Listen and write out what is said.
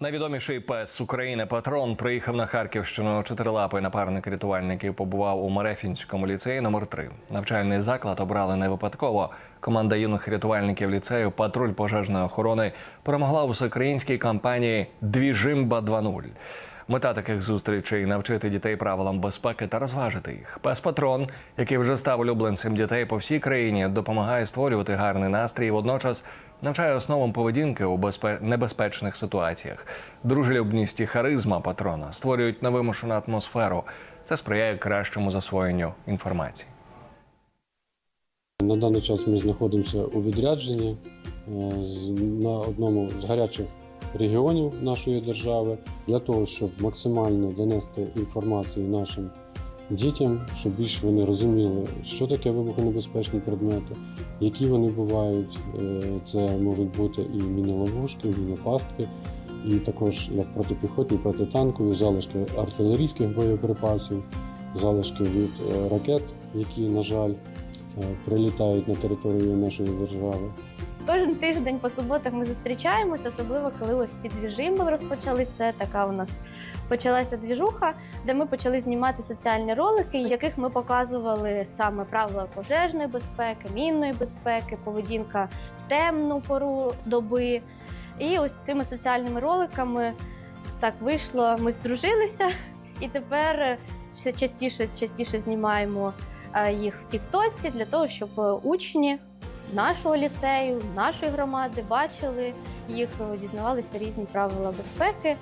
Найвідоміший пес України патрон приїхав на Харківщину. Чотирилапий напарник рятувальників побував у Мерефінському ліцеї номер 3 Навчальний заклад обрали не випадково. Команда юних рятувальників ліцею Патруль пожежної охорони перемогла у всеукраїнській кампанії Двіжимба 2.0. Мета таких зустрічей навчити дітей правилам безпеки та розважити їх. Пес патрон, який вже став улюбленцем дітей по всій країні, допомагає створювати гарний настрій. Водночас навчає основам поведінки у безпе... небезпечних ситуаціях. Дружелюбність і харизма патрона створюють невимушену атмосферу. Це сприяє кращому засвоєнню інформації. На даний час ми знаходимося у відрядженні е, на одному з гарячих регіонів нашої держави для того, щоб максимально донести інформацію нашим дітям, щоб більше вони розуміли, що таке вибухонебезпечні предмети, які вони бувають. Е, Це можуть бути і міноловушки, мінопастки, і також як протипіхотні, протитанкові, залишки артилерійських боєприпасів, залишки від е, ракет, які, на жаль, прилітають на територію нашої держави. Кожен тиждень по суботах ми зустрічаємося, особливо коли ось ці двіжимби розпочались. Це така у нас почалася двіжуха, де ми почали знімати соціальні ролики, в яких ми показували саме правила пожежної безпеки, мінної безпеки, поведінка в темну пору доби. І ось цими соціальними роликами так вийшло. Ми здружилися, і тепер все частіше частіше знімаємо е, їх в Тіктоці для того, щоб е, учні нашого ліцею, нашої громади бачили їх, е, дізнавалися різні правила безпеки.